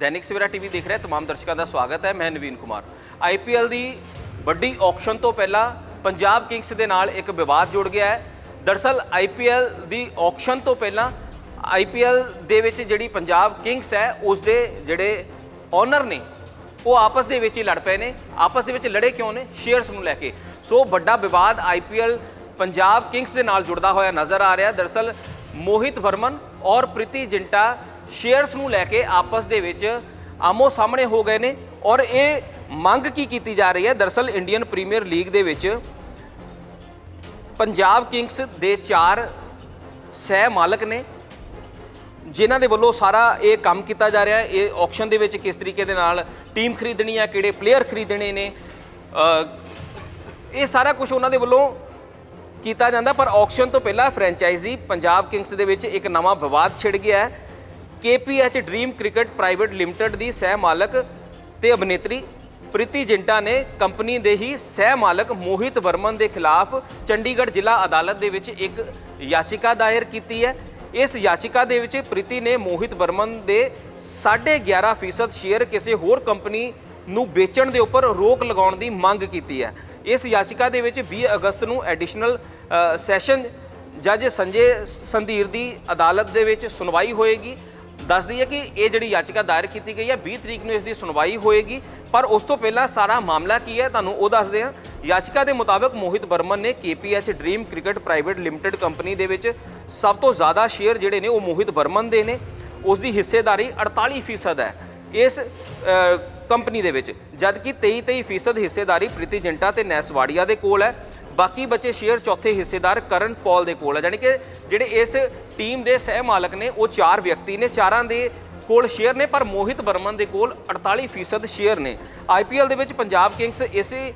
Dainik Savera TV ਦੇਖ ਰਹੇ ਤਮਾਮ ਦਰਸ਼ਕਾਂ ਦਾ ਸਵਾਗਤ ਹੈ, ਮੈਂ ਨਵੀਨ ਕੁਮਾਰ। ਆਈਪੀਐਲ ਦੀ ਵੱਡੀ ਆਕਸ਼ਨ ਤੋਂ ਪਹਿਲਾਂ ਪੰਜਾਬ ਕਿੰਗਸ ਦੇ ਨਾਲ ਇੱਕ ਵਿਵਾਦ ਜੁੜ ਗਿਆ ਹੈ। ਦਰਸਲ ਆਈਪੀਐਲ ਦੀ ਆਕਸ਼ਨ ਤੋਂ ਪਹਿਲਾਂ ਆਈਪੀਐਲ ਦੇ ਵਿੱਚ ਜਿਹੜੀ ਪੰਜਾਬ ਕਿੰਗਸ ਹੈ, ਉਸ ਦੇ ਜਿਹੜੇ ਓਨਰ ਨੇ, ਉਹ ਆਪਸ ਦੇ ਵਿੱਚ ਹੀ ਲੜ ਪਏ ਨੇ। ਆਪਸ ਦੇ ਵਿੱਚ ਲੜੇ ਕਿਉਂ ਨੇ? ਸ਼ੇਅਰਸ ਨੂੰ ਲੈ ਕੇ। ਸੋ ਵੱਡਾ ਵਿਵਾਦ ਆਈਪੀਐਲ ਪੰਜਾਬ ਕਿੰਗਸ ਦੇ ਨਾਲ ਜੁੜਦਾ ਹੋਇਆ ਨਜ਼ਰ ਆ ਰਿਹਾ। ਦਰਸਲ, ਮੋਹਿਤ ਵਰਮਨ ਔਰ ਪ੍ਰੀਤੀ ਜਿੰਟਾ ਸ਼ੇਅਰਸ ਨੂੰ ਲੈ ਕੇ ਆਪਸ ਦੇ ਵਿੱਚ ਆਮੋ ਸਾਹਮਣੇ ਹੋ ਗਏ ਨੇ ਔਰ ਇਹ ਮੰਗ ਕੀ ਕੀਤੀ ਜਾ ਰਹੀ ਹੈ? ਦਰਸਲ ਇੰਡੀਅਨ ਪ੍ਰੀਮੀਅਰ ਲੀਗ ਦੇ ਵਿੱਚ ਪੰਜਾਬ ਕਿੰਗਸ ਦੇ ਚਾਰ ਸਹਿ ਮਾਲਕ ਨੇ, ਜਿਨ੍ਹਾਂ ਦੇ ਵੱਲੋਂ ਸਾਰਾ ਇਹ ਕੰਮ ਕੀਤਾ ਜਾ ਰਿਹਾ ਹੈ। ਇਹ ਆਕਸ਼ਨ ਦੇ ਵਿੱਚ ਕਿਸ ਤਰੀਕੇ ਦੇ ਨਾਲ ਟੀਮ ਖਰੀਦਣੀ ਹੈ, ਕਿਹੜੇ ਪਲੇਅਰ ਖਰੀਦਣੇ ਨੇ ਇਹ ਸਾਰਾ ਕੁਝ ਉਹਨਾਂ ਦੇ ਵੱਲੋਂ ਕੀਤਾ ਜਾਂਦਾ, ਪਰ ਆਕਸ਼ਨ ਤੋਂ ਪਹਿਲਾਂ ਫਰੈਂਚਾਈਜ਼ੀ ਪੰਜਾਬ ਕਿੰਗਸ ਦੇ ਵਿੱਚ ਇੱਕ ਨਵਾਂ ਵਿਵਾਦ ਛਿੜ ਗਿਆ ਹੈ। KPH Dream Cricket Private Limited ਦੀ ਸਹਿ ਮਾਲਕ ਤੇ ਅਭਿਨੇਤਰੀ ਪ੍ਰੀਤੀ ਜਿੰਟਾ ਨੇ ਕੰਪਨੀ ਦੇ ਹੀ ਸਹਿ ਮਾਲਕ ਮੋਹਿਤ ਵਰਮਨ ਦੇ ਖਿਲਾਫ ਚੰਡੀਗੜ੍ਹ ਜ਼ਿਲ੍ਹਾ ਅਦਾਲਤ ਦੇ ਵਿੱਚ ਇੱਕ ਯਾਚਿਕਾ ਦਾਇਰ ਕੀਤੀ ਹੈ ਇਸ ਯਾਚਿਕਾ ਦੇ ਵਿੱਚ ਪ੍ਰੀਤੀ ਨੇ ਮੋਹਿਤ ਵਰਮਨ ਦੇ 11.5% ਸ਼ੇਅਰ ਕਿਸੇ ਹੋਰ ਕੰਪਨੀ ਨੂੰ ਵੇਚਣ ਦੇ ਉੱਪਰ ਰੋਕ ਲਗਾਉਣ ਦੀ ਮੰਗ ਕੀਤੀ ਹੈ ਇਸ ਯਾਚਿਕਾ ਦੇ ਵਿੱਚ 20 ਅਗਸਤ ਨੂੰ ਐਡੀਸ਼ਨਲ ਸੈਸ਼ਨ ਜੱਜ ਸੰਜੇ ਸੰਧੀਰ ਦੀ ਅਦਾਲਤ ਦੇ ਵਿੱਚ ਸੁਣਵਾਈ ਹੋਏਗੀ ਦੱਸ ਹੈ ਕਿ ਇਹ ਜਿਹੜੀ ਯਾਚਿਕਾ ਦਾਇਰ ਕੀਤੀ ਗਈ ਹੈ 20 ਤਰੀਕ ਨੂੰ ਇਸ ਦੀ ਸੁਣਵਾਈ ਹੋਏਗੀ। ਪਰ ਉਸ ਤੋਂ ਪਹਿਲਾਂ ਸਾਰਾ ਮਾਮਲਾ ਕੀ ਹੈ, ਤੁਹਾਨੂੰ ਉਹ ਦੱਸਦੇ ਹਾਂ। ਯਾਚਿਕਾ ਦੇ ਮੁਤਾਬਕ ਮੋਹਿਤ ਵਰਮਨ ਨੇ KPH Dream Cricket Private Limited company ਦੇ ਵਿੱਚ ਸਭ ਤੋਂ ਜ਼ਿਆਦਾ ਸ਼ੇਅਰ ਜਿਹੜੇ ਨੇ ਉਹ ਮੋਹਿਤ ਵਰਮਨ ਦੇ ਨੇ। ਉਸ ਦੀ ਹਿੱਸੇਦਾਰੀ 48% ਹੈ ਇਸ ਕੰਪਨੀ ਦੇ ਵਿੱਚ। ਜਦਕਿ 23-23% ਹਿੱਸੇਦਾਰੀ ਪ੍ਰੀਤੀ ਜਿੰਟਾ ਤੇ ਨੈਸਵਾੜੀਆ ਦੇ ਕੋਲ ਹੈ। ਬਾਕੀ ਬਚੇ ਸ਼ੇਅਰ ਚੌਥੇ ਹਿੱਸੇਦਾਰ ਕਰਨ ਪੌਲ ਦੇ ਕੋਲ ਹੈ ਯਾਨੀ ਕਿ ਜਿਹੜੇ ਇਸ ਟੀਮ ਦੇ ਸਹਿ ਮਾਲਕ ਨੇ, ਉਹ ਚਾਰ ਵਿਅਕਤੀ ਨੇ। ਚਾਰਾਂ ਦੇ ਕੋਲ ਸ਼ੇਅਰ ਨੇ, ਪਰ ਮੋਹਿਤ ਵਰਮਨ ਦੇ ਕੋਲ 48% ਸ਼ੇਅਰ ਨੇ। ਆਈਪੀਐਲ ਦੇ ਵਿੱਚ ਪੰਜਾਬ ਕਿੰਗਸ ਇਸੇ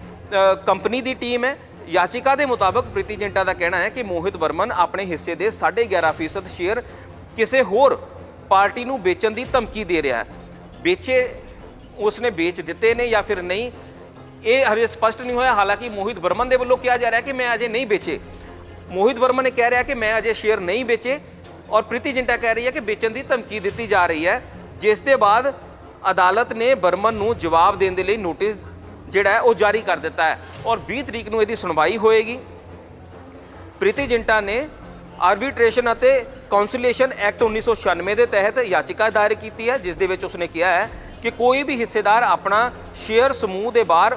ਕੰਪਨੀ ਦੀ ਟੀਮ ਹੈ। ਯਾਚਿਕਾ ਦੇ ਮੁਤਾਬਕ ਪ੍ਰੀਤੀ ਜਿੰਟਾ ਦਾ ਕਹਿਣਾ ਹੈ ਕਿ ਮੋਹਿਤ ਵਰਮਨ ਆਪਣੇ ਹਿੱਸੇ ਦੇ 11.5% ਸ਼ੇਅਰ ਕਿਸੇ ਹੋਰ ਪਾਰਟੀ ਨੂੰ ਵੇਚਣ ਦੀ ਧਮਕੀ ਦੇ ਰਿਹਾ ਹੈ। ਵੇਚੇ, ਉਸਨੇ ਵੇਚ ਦਿੱਤੇ ਨੇ ਜਾਂ ਫਿਰ ਨਹੀਂ ਇਹ ਹਜੇ ਸਪਸ਼ਟ ਨਹੀਂ ਹੋਇਆ, ਹਾਲਾਂਕਿ ਮੋਹਿਤ ਵਰਮਨ ਦੇ ਵੱਲੋਂ ਕਿਹਾ ਜਾ ਰਿਹਾ ਕਿ ਮੈਂ ਅਜੇ ਨਹੀਂ ਵੇਚੇ। ਮੋਹਿਤ ਵਰਮਨ ਨੇ ਕਹਿ ਰਿਹਾ ਕਿ ਮੈਂ ਅਜੇ ਸ਼ੇਅਰ ਨਹੀਂ ਵੇਚੇ ਔਰ ਪ੍ਰੀਤੀ ਜਿੰਟਾ ਕਹਿ ਰਹੀ ਹੈ ਕਿ ਵੇਚਣ ਦੀ ਧਮਕੀ ਦਿੱਤੀ ਜਾ ਰਹੀ ਹੈ, ਜਿਸ ਦੇ ਬਾਅਦ ਅਦਾਲਤ ਨੇ ਬਰਮਨ ਨੂੰ ਜਵਾਬ ਦੇਣ ਦੇ ਲਈ ਨੋਟਿਸ ਜਿਹੜਾ ਹੈ ਉਹ ਜਾਰੀ ਕਰ ਦਿੱਤਾ ਹੈ ਔਰ 20 ਤਰੀਕ ਨੂੰ ਇਹਦੀ ਸੁਣਵਾਈ ਹੋਏਗੀ। ਪ੍ਰੀਤੀ ਜਿੰਟਾ ਨੇ ਆਰਬਿਟ੍ਰੇਸ਼ਨ ਅਤੇ ਕੌਂਸੂਲੇਸ਼ਨ ਐਕਟ 1996 ਦੇ ਤਹਿਤ ਯਾਚਿਕਾ ਦਾਇਰ ਕੀਤੀ ਹੈ, ਜਿਸ ਦੇ ਵਿੱਚ ਉਸਨੇ ਕਿਹਾ ਹੈ ਕਿ ਕੋਈ ਵੀ ਹਿੱਸੇਦਾਰ ਆਪਣਾ ਸ਼ੇਅਰ ਸਮੂਹ ਦੇ ਬਾਹਰ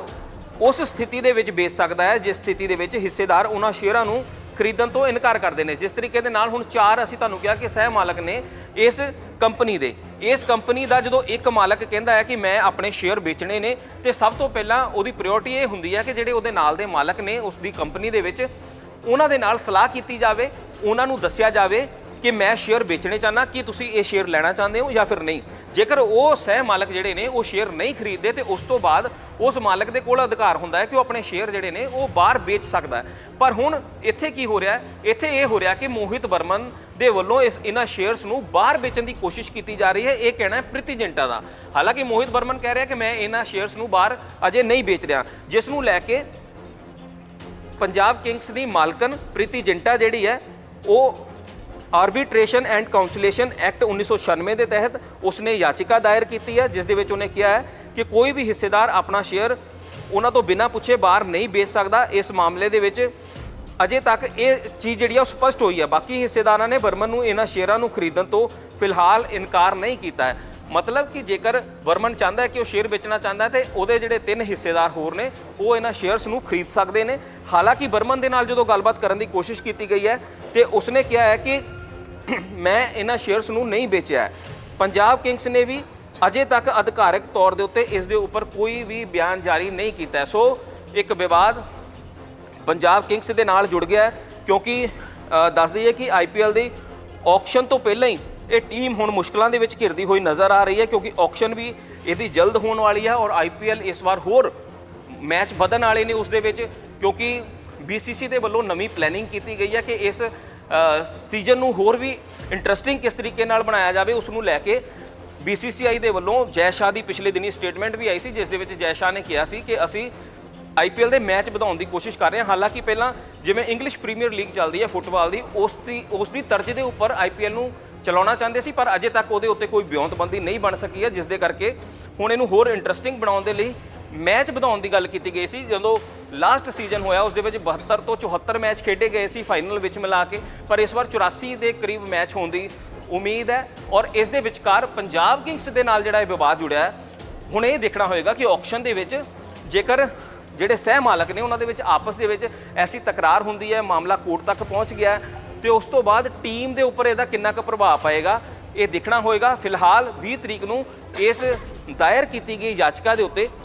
ਉਸ ਸਥਿਤੀ ਦੇ ਵਿੱਚ ਵੇਚ ਸਕਦਾ ਹੈ, ਜਿਸ ਸਥਿਤੀ ਦੇ ਵਿੱਚ ਹਿੱਸੇਦਾਰ ਉਹਨਾਂ ਸ਼ੇਅਰਾਂ ਨੂੰ ਖਰੀਦਣ ਤੋਂ ਇਨਕਾਰ ਕਰਦੇ ਨੇ। ਜਿਸ ਤਰੀਕੇ ਦੇ ਨਾਲ ਹੁਣ ਚਾਰ ਅਸੀਂ ਤੁਹਾਨੂੰ ਕਿਹਾ ਕਿ ਸਹਿ ਮਾਲਕ ਨੇ ਇਸ ਕੰਪਨੀ ਦੇ। ਇਸ ਕੰਪਨੀ ਦਾ ਜਦੋਂ ਇੱਕ ਮਾਲਕ ਕਹਿੰਦਾ ਹੈ ਕਿ ਮੈਂ ਆਪਣੇ ਸ਼ੇਅਰ ਵੇਚਣੇ ਨੇ, ਤੇ ਸਭ ਤੋਂ ਪਹਿਲਾਂ ਉਹਦੀ ਪ੍ਰਾਇੋਰਟੀ ਇਹ ਹੁੰਦੀ ਹੈ ਕਿ ਜਿਹੜੇ ਉਹਦੇ ਨਾਲ ਦੇ ਮਾਲਕ ਨੇ ਉਸ ਦੀ ਕੰਪਨੀ ਦੇ ਵਿੱਚ ਉਹਨਾਂ ਦੇ ਨਾਲ ਸਲਾਹ ਕੀਤੀ ਜਾਵੇ, ਉਹਨਾਂ ਨੂੰ ਦੱਸਿਆ ਜਾਵੇ ਕਿ ਮੈਂ ਸ਼ੇਅਰ ਵੇਚਣੇ ਚਾਹਨਾ ਕੀ ਤੁਸੀਂ ਇਹ ਸ਼ੇਅਰ ਲੈਣਾ ਚਾਹੁੰਦੇ ਹੋ ਜਾਂ ਫਿਰ ਨਹੀਂ। ਜੇਕਰ ਉਹ ਸਹਿ ਮਾਲਕ ਜਿਹੜੇ ਨੇ, ਉਹ ਸ਼ੇਅਰ ਨਹੀਂ ਖਰੀਦਦੇ ਤੇ ਉਸ ਤੋਂ ਬਾਅਦ ਉਸ ਮਾਲਕ ਦੇ ਕੋਲ ਅਧਿਕਾਰ ਹੁੰਦਾ ਹੈ ਕਿ ਉਹ ਆਪਣੇ ਸ਼ੇਅਰ ਜਿਹੜੇ ਨੇ, ਉਹ ਬਾਹਰ ਵੇਚ ਸਕਦਾ ਹੈ। ਪਰ ਹੁਣ ਇੱਥੇ ਕੀ ਹੋ ਰਿਹਾ ਇੱਥੇ ਇਹ ਹੋ ਰਿਹਾ ਕਿ ਮੋਹਿਤ ਵਰਮਨ ਦੇ ਵੱਲੋਂ ਇਸ, ਇਹਨਾਂ ਸ਼ੇਅਰਸ ਨੂੰ ਬਾਹਰ ਵੇਚਣ ਦੀ ਕੋਸ਼ਿਸ਼ ਕੀਤੀ ਜਾ ਰਹੀ ਹੈ। ਇਹ ਕਹਿਣਾ ਹੈ ਪ੍ਰੀਤੀ ਜਿੰਟਾ ਦਾ। ਹਾਲਾਂਕਿ ਮੋਹਿਤ ਬਰਮਨ ਕਹਿ ਰਿਹਾ ਕਿ ਮੈਂ ਇਹਨਾਂ ਸ਼ੇਅਰਸ ਨੂੰ ਬਾਹਰ ਅਜੇ ਨਹੀਂ ਵੇਚ ਰਿਹਾ। ਜਿਸ ਨੂੰ ਲੈ ਕੇ ਪੰਜਾਬ ਕਿੰਗਸ ਦੀ ਮਾਲਕਨ ਪ੍ਰੀਤੀ ਜਿੰਟਾ ਜਿਹੜੀ ਹੈ, ਉਹ ਆਰਬਿਟ੍ਰੇਸ਼ਨ ਐਂਡ ਕਾਉਂਸੂਲੇਸ਼ਨ ਐਕਟ 1996 ਦੇ ਤਹਿਤ ਉਸਨੇ ਯਾਚਿਕਾ ਦਾਇਰ ਕੀਤੀ ਹੈ, ਜਿਸ ਦੇ ਵਿੱਚ ਉਹਨੇ ਕਿਹਾ ਹੈ ਕਿ ਕੋਈ ਵੀ ਹਿੱਸੇਦਾਰ ਆਪਣਾ ਸ਼ੇਅਰ ਉਹਨਾਂ ਤੋਂ ਬਿਨਾਂ ਪੁੱਛੇ ਬਾਹਰ ਨਹੀਂ ਵੇਚ ਸਕਦਾ। ਇਸ ਮਾਮਲੇ ਦੇ ਵਿੱਚ ਅਜੇ ਤੱਕ ਇਹ ਚੀਜ਼ ਜਿਹੜੀ ਆ ਉਹ ਸਪਸ਼ਟ ਹੋਈ ਹੈ। ਬਾਕੀ ਹਿੱਸੇਦਾਰਾਂ ਨੇ ਵਰਮਨ ਨੂੰ ਇਹਨਾਂ ਸ਼ੇਅਰਾਂ ਨੂੰ ਖਰੀਦਣ ਤੋਂ ਫਿਲਹਾਲ ਇਨਕਾਰ ਨਹੀਂ ਕੀਤਾ ਹੈ। ਮਤਲਬ ਕਿ ਜੇਕਰ ਵਰਮਨ ਚਾਹੁੰਦਾ ਹੈ ਕਿ ਉਹ ਸ਼ੇਅਰ ਵੇਚਣਾ ਚਾਹੁੰਦਾ ਹੈ, ਤੇ ਉਹਦੇ ਜਿਹੜੇ ਤਿੰਨ ਹਿੱਸੇਦਾਰ ਹੋਰ ਨੇ, ਉਹ ਇਹਨਾਂ ਸ਼ੇਅਰਸ ਨੂੰ ਖਰੀਦ ਸਕਦੇ ਨੇ। ਹਾਲਾਂਕਿ ਵਰਮਨ ਦੇ ਨਾਲ ਜਦੋਂ ਗੱਲਬਾਤ ਕਰਨ ਦੀ ਕੋਸ਼ਿਸ਼ ਕੀਤੀ ਗਈ ਹੈ, ਤੇ ਉਸਨੇ ਕਿਹਾ ਹੈ ਕਿ ਮੈਂ ਇਹਨਾਂ ਸ਼ੇਅਰਸ ਨੂੰ ਨਹੀਂ ਵੇਚਿਆ ਪੰਜਾਬ ਕਿੰਗਸ ਨੇ ਵੀ ਅਜੇ ਤੱਕ ਅਧਿਕਾਰਕ ਤੌਰ ਦੇ ਉੱਤੇ ਇਸ ਦੇ ਉੱਪਰ ਕੋਈ ਵੀ ਬਿਆਨ ਜਾਰੀ ਨਹੀਂ ਕੀਤਾ ਸੋ, ਇੱਕ ਵਿਵਾਦ ਪੰਜਾਬ ਕਿੰਗਸ ਦੇ ਨਾਲ ਜੁੜ ਗਿਆ ਕਿਉਂਕਿ ਦੱਸ ਦਈਏ ਕਿ ਆਈਪੀਐਲ ਦੀ ਆਕਸ਼ਨ ਤੋਂ ਪਹਿਲਾਂ ਹੀ ਇਹ ਟੀਮ ਹੁਣ ਮੁਸ਼ਕਲਾਂ ਦੇ ਵਿੱਚ ਘਿਰਦੀ ਹੋਈ ਨਜ਼ਰ ਆ ਰਹੀ ਹੈ ਕਿਉਂਕਿ ਆਕਸ਼ਨ ਵੀ ਇਹਦੀ ਜਲਦ ਹੋਣ ਵਾਲੀ ਹੈ ਔਰ ਆਈਪੀਐਲ ਇਸ ਵਾਰ ਹੋਰ ਮੈਚ ਵਧਣ ਵਾਲੇ ਨੇ ਉਸ ਦੇ ਵਿੱਚ ਕਿਉਂਕਿ BCC ਦੇ ਵੱਲੋਂ ਨਵੀਂ ਪਲੈਨਿੰਗ ਕੀਤੀ ਗਈ ਹੈ ਕਿ ਇਸ ਸੀਜ਼ਨ ਨੂੰ ਹੋਰ ਵੀ ਇੰਟਰਸਟਿੰਗ ਕਿਸ ਤਰੀਕੇ ਨਾਲ ਬਣਾਇਆ ਜਾਵੇ, ਉਸ ਨੂੰ ਲੈ ਕੇ BCCI ਦੇ ਵੱਲੋਂ ਜੈ ਸ਼ਾਹ ਦੀ ਪਿਛਲੇ ਦਿਨੀ ਸਟੇਟਮੈਂਟ ਵੀ ਆਈ ਸੀ, ਜਿਸ ਦੇ ਵਿੱਚ ਜੈ ਸ਼ਾਹ ਨੇ ਕਿਹਾ ਸੀ ਕਿ ਅਸੀਂ ਆਈਪੀਐਲ ਦੇ ਮੈਚ ਵਧਾਉਣ ਦੀ ਕੋਸ਼ਿਸ਼ ਕਰ ਰਹੇ ਹਾਂ। ਹਾਲਾਂਕਿ ਪਹਿਲਾਂ ਜਿਵੇਂ ਇੰਗਲਿਸ਼ ਪ੍ਰੀਮੀਅਰ ਲੀਗ ਚੱਲਦੀ ਹੈ ਫੁੱਟਬਾਲ ਦੀ, ਉਸ ਦੀ ਉਸ ਦੀ ਤਰਜ਼ ਦੇ ਉੱਪਰ ਆਈਪੀਐਲ ਨੂੰ ਚਲਾਉਣਾ ਚਾਹੁੰਦੇ ਸੀ, ਪਰ ਅਜੇ ਤੱਕ ਉਹਦੇ ਉੱਤੇ ਕੋਈ ਬਿਉਂਤਬੰਦੀ ਨਹੀਂ ਬਣ ਸਕੀ ਹੈ, ਜਿਸ ਦੇ ਕਰਕੇ ਹੁਣ ਇਹਨੂੰ ਹੋਰ ਇੰਟਰਸਟਿੰਗ ਬਣਾਉਣ ਦੇ ਲਈ ਮੈਚ ਵਧਾਉਣ ਦੀ ਗੱਲ ਕੀਤੀ ਗਈ ਸੀ। ਜਦੋਂ ਲਾਸਟ ਸੀਜ਼ਨ ਹੋਇਆ ਉਸ ਦੇ ਵਿੱਚ 72 ਤੋਂ 74 ਮੈਚ ਖੇਡੇ ਗਏ ਸੀ ਫਾਈਨਲ ਵਿੱਚ ਮਿਲਾ ਕੇ। ਪਰ ਇਸ ਵਾਰ 84 ਦੇ ਕਰੀਬ ਮੈਚ ਹੋਣ ਦੀ ਉਮੀਦ ਹੈ ਔਰ ਇਸ ਦੇ ਵਿਚਕਾਰ ਪੰਜਾਬ ਕਿੰਗਸ ਦੇ ਨਾਲ ਜਿਹੜਾ ਇਹ ਵਿਵਾਦ ਜੁੜਿਆ ਹੈ ਹੁਣ ਇਹ ਦੇਖਣਾ ਹੋਏਗਾ ਕਿ ਆਕਸ਼ਨ ਦੇ ਵਿੱਚ ਜੇਕਰ ਜਿਹੜੇ ਸਹਿ ਮਾਲਕ ਨੇ ਉਹਨਾਂ ਦੇ ਵਿੱਚ ਆਪਸ ਦੇ ਵਿੱਚ ਐਸੀ ਤਕਰਾਰ ਹੁੰਦੀ ਹੈ ਮਾਮਲਾ ਕੋਰਟ ਤੱਕ ਪਹੁੰਚ ਗਿਆ ਹੈ, ਤੇ ਉਸ ਤੋਂ ਬਾਅਦ ਟੀਮ ਦੇ ਉੱਪਰ ਇਹਦਾ ਕਿੰਨਾ ਕੁ ਪ੍ਰਭਾਵ ਪਏਗਾ ਇਹ ਦੇਖਣਾ ਹੋਏਗਾ। ਫਿਲਹਾਲ 20 ਤਰੀਕ ਨੂੰ ਇਸ ਦਾਇਰ ਕੀਤੀ ਗਈ ਯਾਚਕਾ ਦੇ ਉੱਤੇ